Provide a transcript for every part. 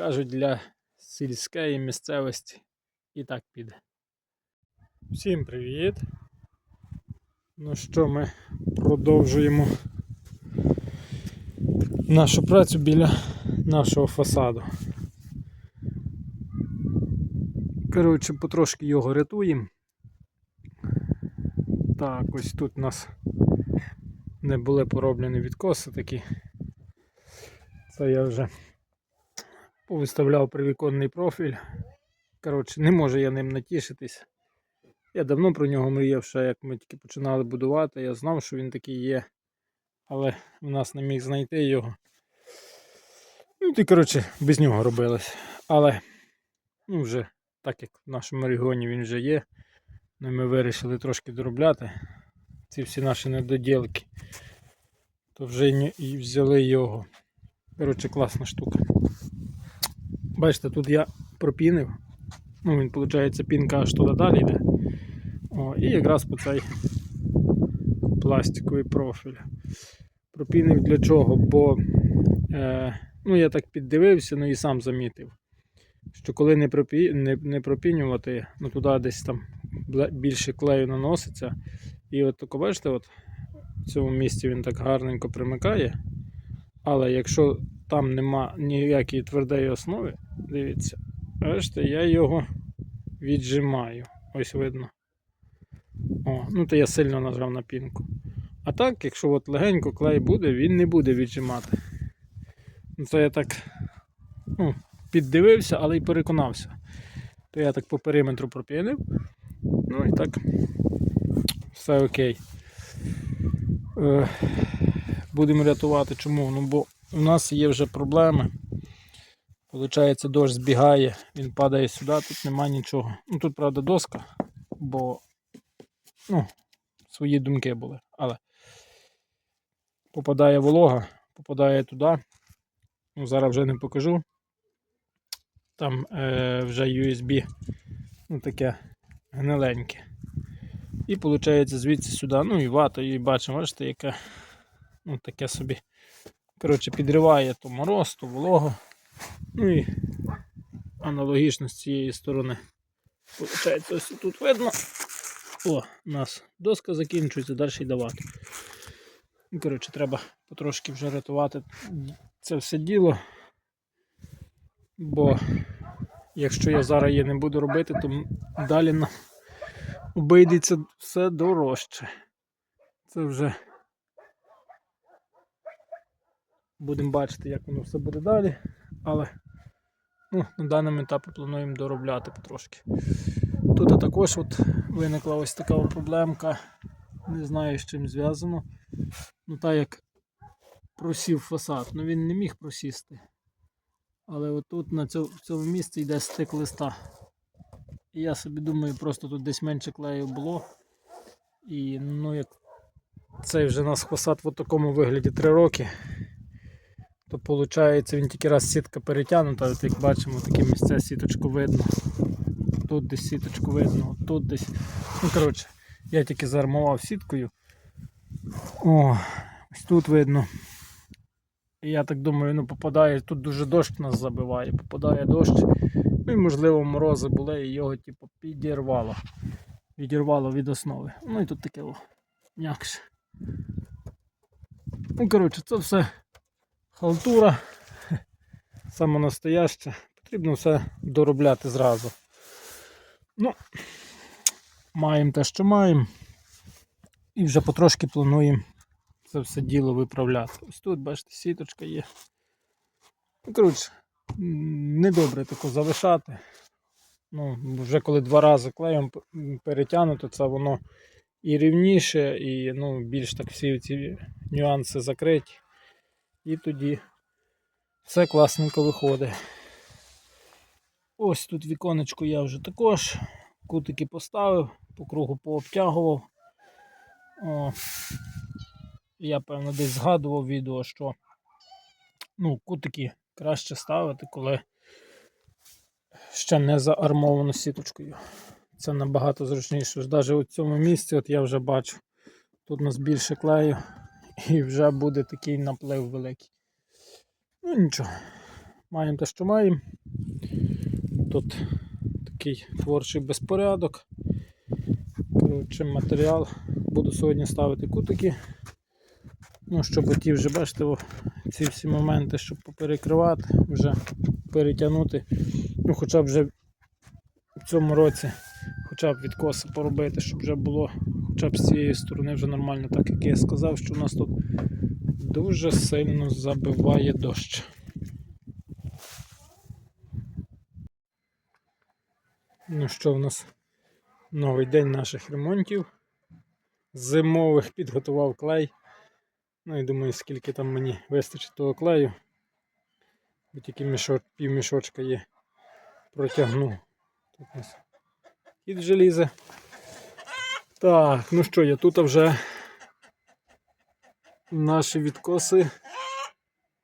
кажуть, для сільської місцевості і так піде. Всім привіт! Ну що, ми продовжуємо нашу працю біля нашого фасаду. Коротше, потрошки його рятуємо. Так, ось тут у нас не були пороблені відкоси такі. Це я вже повиставляв привіконний профіль. Коротше, не можу я ним натішитись. Я давно про нього мріяв, ще як ми тільки починали будувати. Я знав, що він такий є, але в нас не міг знайти його. Ну, і коротше, без нього робилось. Але ну, вже так як в нашому регіоні він вже є, ну, ми вирішили трошки доробляти ці всі наші недоділки, то вже і взяли його. Коротше, класна штука. Бачите, тут я пропінив. Ну, він, виходить, пінка аж туди далі йде. О, і якраз по цей пластиковий профіль. Пропінив для чого? Бо е, ну, я так піддивився, ну і сам замітив, що коли не, пропі, не, не пропінювати, ну туди десь там більше клею наноситься. І от тако, бачите, от в цьому місці він так гарненько примикає. Але якщо там нема ніякої твердої основи, дивіться, бачите, я його віджимаю. Ось видно. О, ну то я сильно нажав на пінку. А так, якщо от легенько клей буде, він не буде віджимати. Ну, Це я так ну, піддивився, але й переконався. То я так по периметру пропінив. Ну і так все окей. Е, будемо рятувати. Чому? Ну бо у нас є вже проблеми. Получається, дощ збігає, він падає сюди, тут нема нічого. Ну тут, правда, доска, бо ну, свої думки були. Але попадає волога, попадає туди. Ну, зараз вже не покажу. Там е, вже USB ну, таке гниленьке. І виходить звідси сюди. Ну і вата, і бачимо, бачите, яке ну, таке собі. Коротше, підриває то мороз, то волого. Ну і аналогічно з цієї сторони. Получається, ось тут видно. О, у нас доска закінчується, далі й давати. Ну, коротше, треба потрошки вже рятувати це все діло. Бо якщо я зараз її не буду робити, то далі нам обійдеться все дорожче. Це вже будемо бачити, як воно все буде далі. Але ну, на даному етапі плануємо доробляти потрошки. Тут також от виникла ось така проблемка. Не знаю з чим зв'язано. Ну так як просів фасад, ну він не міг просісти. Але отут на цьому, в цьому місці йде стик листа. І я собі думаю, просто тут десь менше клею було. І ну як цей вже у нас фасад в такому вигляді 3 роки. То виходить він тільки раз сітка перетягнута, от як бачимо, таке місце сіточку видно. Тут десь сіточку видно, тут десь. Ну, коротше, я тільки заармував сіткою. О, ось тут видно. Я так думаю, ну попадає, тут дуже дощ нас забиває, попадає дощ. Ну і можливо морози були і його типу підірвало. Відірвало від основи. Ну і тут таке о, м'якше. Ну, коротше, це все халтура. Саме настояще. Потрібно все доробляти зразу. Ну, маємо те, що маємо. І вже потрошки плануємо це все діло виправляти. Ось тут, бачите, сіточка є. Ну, коротше, недобре тако залишати. Ну, вже коли два рази клеєм перетягнуто, це воно і рівніше, і ну, більш так всі ці нюанси закриті. І тоді все класненько виходить. Ось тут віконечко я вже також кутики поставив, по кругу пообтягував. О, я, певно, десь згадував відео, що ну, кутики краще ставити, коли ще не заармовано сіточкою. Це набагато зручніше. Навіть у цьому місці от я вже бачу, тут у нас більше клею і вже буде такий наплив великий. Ну нічого, маємо те, що маємо. Тут такий творчий безпорядок. Коротше, матеріал. Буду сьогодні ставити кутики. Ну, щоб ті вже бачите, ці всі моменти, щоб поперекривати, вже перетягнути. Ну, хоча б вже в цьому році, хоча б відкоси поробити, щоб вже було хоча б з цієї сторони вже нормально, так як я сказав, що у нас тут дуже сильно забиває дощ. Ну що, в нас новий день наших ремонтів. Зимових підготував клей. Ну і думаю, скільки там мені вистачить того клею. Бо тільки мішок, пів мішочка є. Протягну. Тут у нас хід желізе. Так, ну що, я тут вже наші відкоси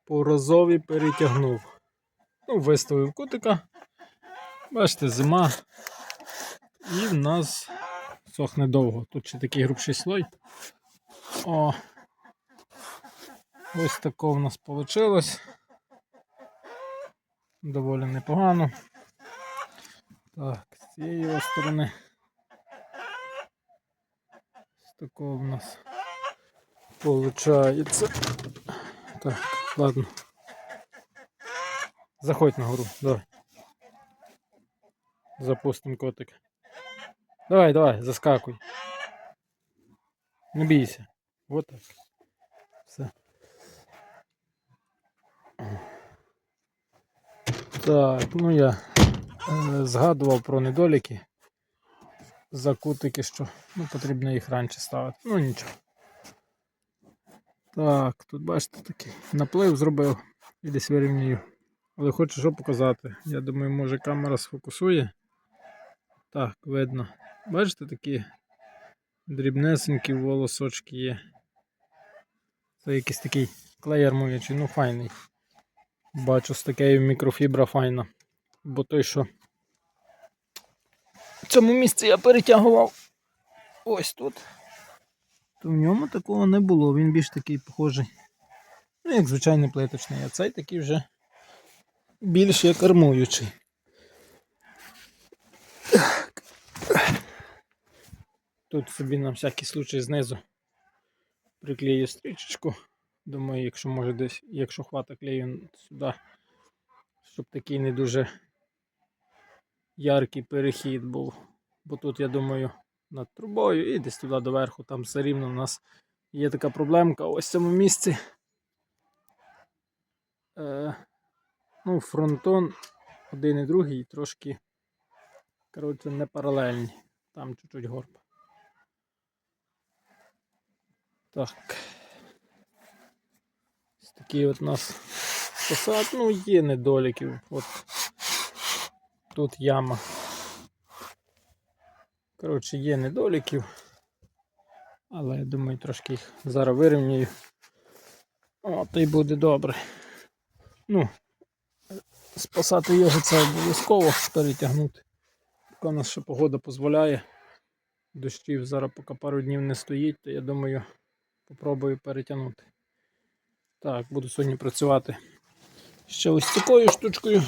порозові перетягнув. Ну, виставив кутика. Бачите, зима. І в нас сохне довго. Тут ще такий грубший слой. О, ось тако в нас вийшло. Доволі непогано. Так, з цієї сторони. Такого в нас получається. Так, ладно. Заходь на гору, давай. Запустим котик. Давай, давай, заскакуй. Не бійся. Вот так. Все. Так, ну я е, згадував про недоліки. За кутики, що ну, потрібно їх раніше ставити. Ну нічого. Так, тут бачите такий наплив зробив і десь вирівнюю. Але хочу що показати. Я думаю, може камера сфокусує. Так, видно. Бачите, такі дрібнесенькі волосочки є. Це якийсь такий клей армуючий, ну файний. Бачу з такою мікрофібра файна. Бо той, що цьому місці я перетягував ось тут. То в ньому такого не було. Він більш такий похожий. Ну, як звичайний плиточний, а цей такий вже більш як армуючий. Тут собі на всякий случай знизу приклею стрічечку. Думаю, якщо може десь, якщо хвата клею сюди, щоб такий не дуже яркий перехід був. Бо тут, я думаю, над трубою і десь туди доверху, там все рівно у нас є така проблемка ось в цьому місці. Е, ну, фронтон один і другий трошки коротше, не паралельні. Там чуть-чуть горб. Так. Ось такий от у нас посад. Ну, є недоліків. От тут яма. Коротше, є недоліків. Але я думаю, трошки їх зараз вирівнюю. О, то й буде добре. Ну, спасати його це обов'язково перетягнути. Поки ще погода дозволяє. Дощів зараз поки пару днів не стоїть, то я думаю, попробую перетягнути. Так, буду сьогодні працювати ще ось такою штучкою.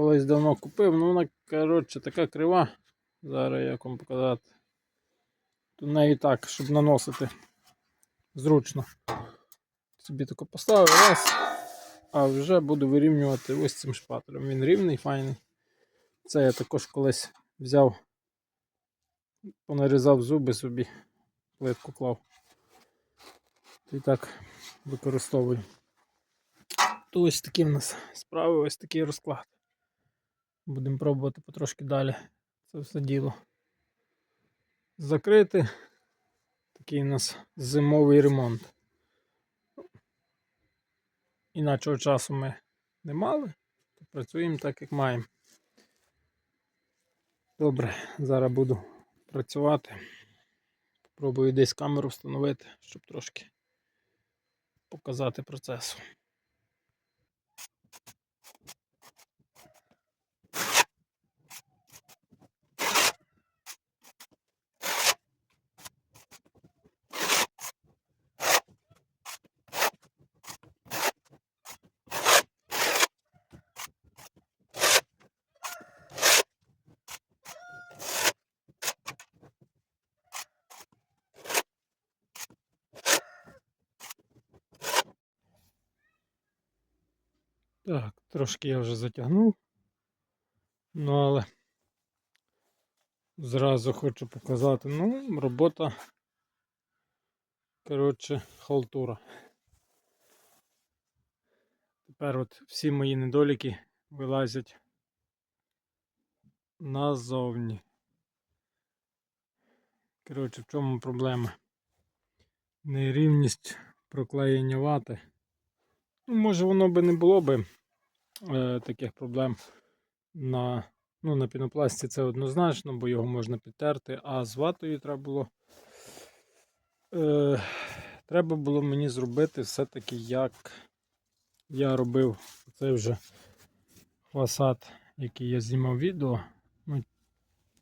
Колись давно купив, ну вона, коротше, така крива. Зараз як вам показати. Тут неї так, щоб наносити зручно. Собі тако поставив раз, а вже буду вирівнювати ось цим шпателем. Він рівний, файний. Це я також колись взяв, понарізав зуби собі, плитку клав. І так використовую. То ось такі в нас справи, ось такий розклад. Будемо пробувати потрошки далі це все діло закрити. Такий у нас зимовий ремонт. Іначого часу ми не мали, то працюємо так, як маємо. Добре, зараз буду працювати. Попробую десь камеру встановити, щоб трошки показати процес. Так, трошки я вже затягнув. Ну, але зразу хочу показати. Ну, робота. Коротше, халтура. Тепер от всі мої недоліки вилазять назовні. Коротше, в чому проблема? Нерівність проклеєння вати. Ну, може воно би не було би е, таких проблем на, ну, на пінопласті це однозначно, бо його можна підтерти, а з ватою треба було. Е, треба було мені зробити все-таки, як я робив цей вже фасад, який я знімав відео. Ну,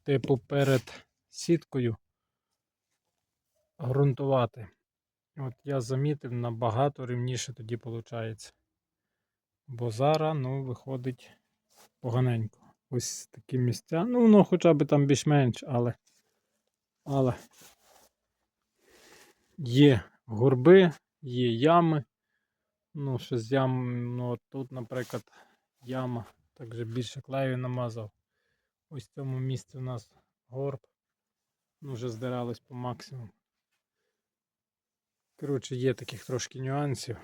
типу перед сіткою ґрунтувати. От я замітив, набагато рівніше тоді виходить. Бо зараз, ну, виходить поганенько. Ось такі місця. Ну, воно хоча б там більш-менш, але. Але є горби, є ями. Ну, що з ям, ну тут, наприклад, яма. Так же більше клею намазав. Ось в цьому місці у нас горб. Ну, вже здиралось по максимуму. Коротше, є таких трошки нюансів.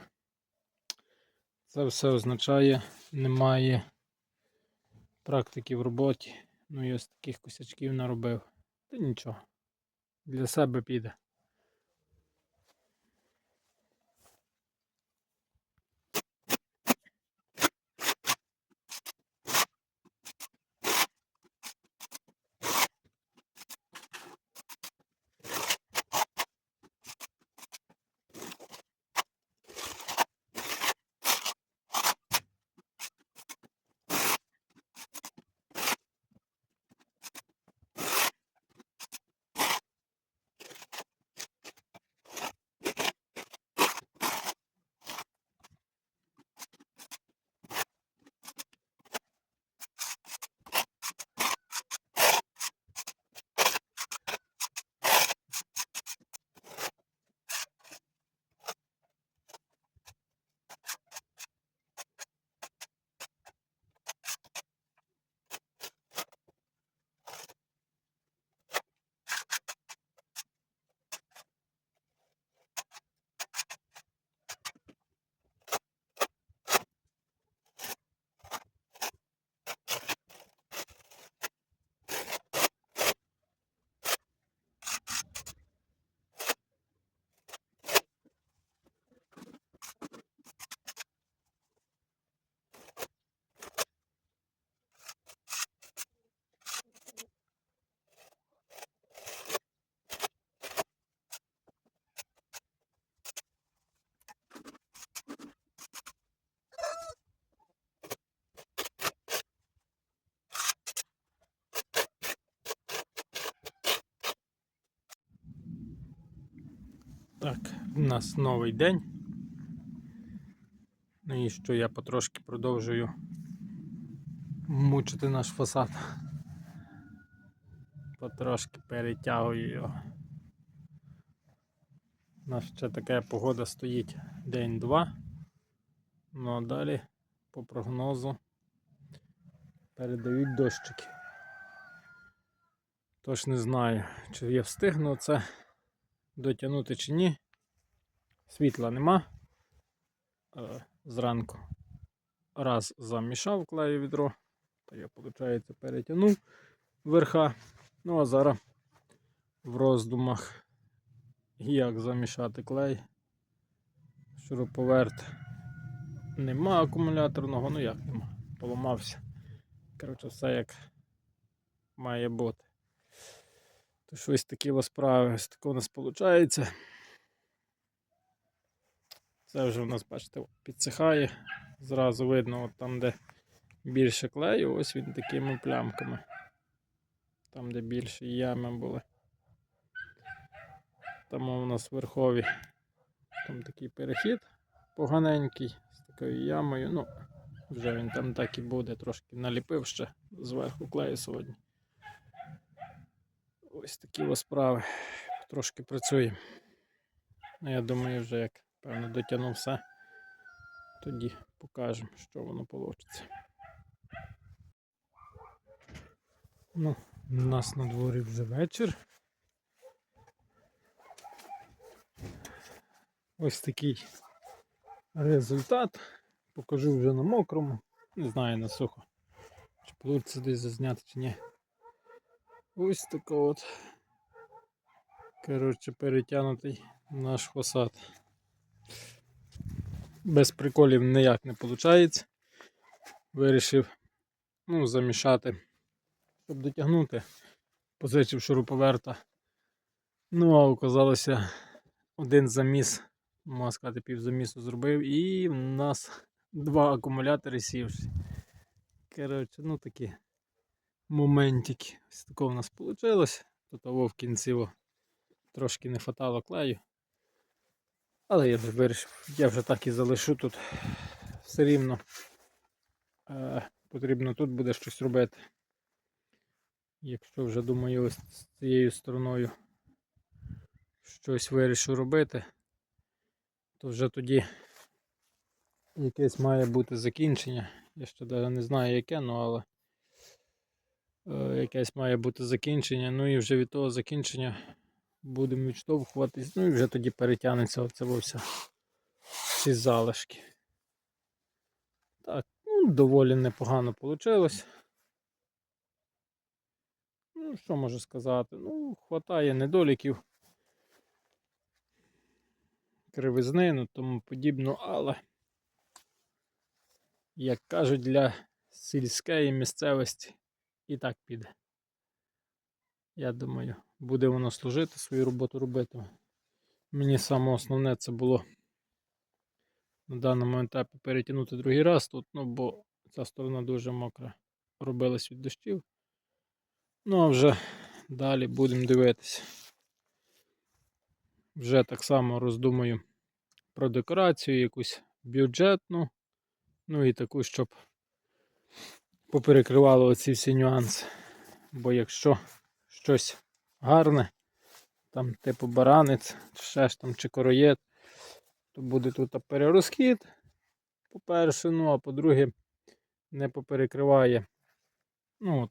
Це все означає, немає практики в роботі. Ну і ось таких косячків наробив. Та нічого. Для себе піде. Так, у нас новий день. Ну і що я потрошки продовжую мучити наш фасад. Потрошки перетягую його. У нас ще така погода стоїть день-два. Ну а далі по прогнозу передають дощики. Тож не знаю, чи я встигну це дотягнути чи ні. Світла нема. Е, Зранку раз замішав клею відро, то я, виходить, перетягнув верха. Ну а зараз в роздумах, як замішати клей. Шуруповерт нема акумуляторного, ну як нема, поламався. Коротше, все як має бути. То щось такі справи, ось таке у нас виходить. Це вже у нас, бачите, підсихає. Зразу видно, от там, де більше клею, ось він такими плямками. Там, де більше ями були. Там у нас верхові там такий перехід поганенький з такою ямою. Ну, вже він там так і буде, трошки наліпив ще зверху клею сьогодні. Ось такі справи. Трошки працює. Ну, я думаю, вже як певно дотягнув все, тоді покажемо, що воно вийде. Ну, у нас на дворі вже вечір. Ось такий результат. Покажу вже на мокрому. Не знаю на сухо. Чи вийде десь зазняти чи ні. Ось така от. Коротше, перетягнутий наш фасад. Без приколів ніяк не виходить. Вирішив ну, замішати, щоб дотягнути. Позичив шуруповерта. Ну, а оказалося один заміс, можна сказати, півзамісу зробив, і в нас два акумулятори сівші. Коротше, ну такі моментики. Ось такого в нас вийшло. Тут в кінці трошки не хватало клею. Але я вже вирішив, я вже так і залишу тут. Все рівно е, потрібно тут буде щось робити. Якщо вже думаю ось з цією стороною щось вирішу робити, то вже тоді якесь має бути закінчення. Я ще навіть не знаю яке, ну але е, якесь має бути закінчення. Ну і вже від того закінчення будемо відштовхуватись, ну і вже тоді перетягнеться оце вовся ці залишки. Так, ну, доволі непогано вийшло. Ну, що можу сказати? Ну, хватає недоліків, кривизни, ну тому подібно, але, як кажуть, для сільської місцевості і так піде. Я думаю, буде воно служити, свою роботу робити. Мені саме основне це було на даному етапі перетягнути другий раз тут, ну бо ця сторона дуже мокра, робилась від дощів. Ну а вже далі будемо дивитися. Вже так само роздумую про декорацію, якусь бюджетну, ну і таку, щоб поперекривало оці всі нюанси. Бо якщо щось гарне, там типу баранець, ще ж там чи короєд, то буде тут перерозхід, по-перше, ну а по-друге, не поперекриває. Ну,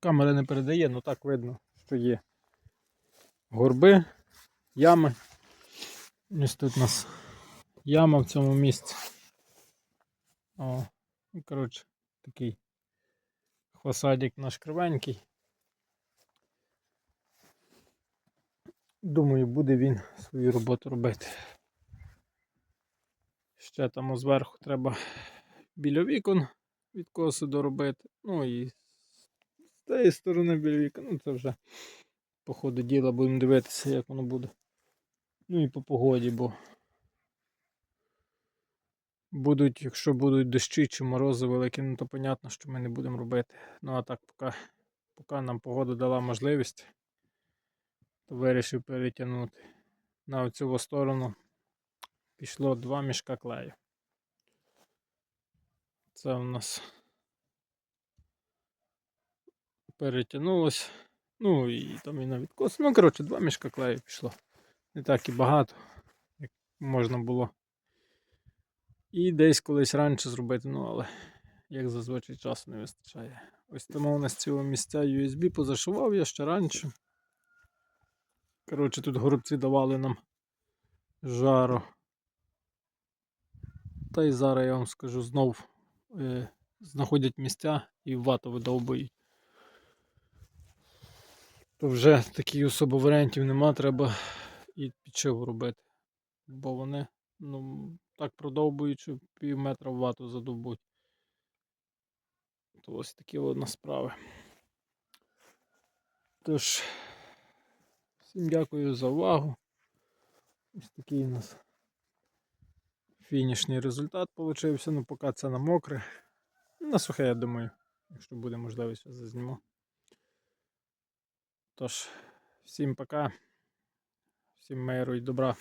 камера не передає, але так видно, що є горби, ями. Ось тут у нас яма в цьому місці. О, ну, коротше, такий фасадик наш кривенький. Думаю, буде він свою роботу робити. Ще там зверху треба біля вікон відкоси доробити. Ну і з тієї сторони біля вікон. Ну це вже по ходу діла будемо дивитися, як воно буде. Ну і по погоді, бо будуть, якщо будуть дощі чи морози великі, ну то понятно, що ми не будемо робити. Ну а так, поки, поки нам погода дала можливість то вирішив перетягнути. На оцю сторону пішло два мішка клею. Це у нас перетягнулось. Ну і там і на відкос. Ну, коротше, два мішка клею пішло. Не так і багато, як можна було. І десь колись раніше зробити, ну але як зазвичай часу не вистачає. Ось тому у нас цього місця USB позашивав я ще раніше. Коротше, тут горобці давали нам жару. Та й зараз я вам скажу знов е, знаходять місця і вату видовбують. То вже таких особо варіантів нема, треба і підшиву робити. Бо вони ну, так продовбують, що пів метра в вату задовбуть. То ось такі одна справи. Тож. Всім дякую за увагу. Ось такий у нас фінішний результат получився, ну поки це на мокре. На сухе, я думаю, якщо буде можливість, я зазніму. Тож, всім пока, всім миру і добра.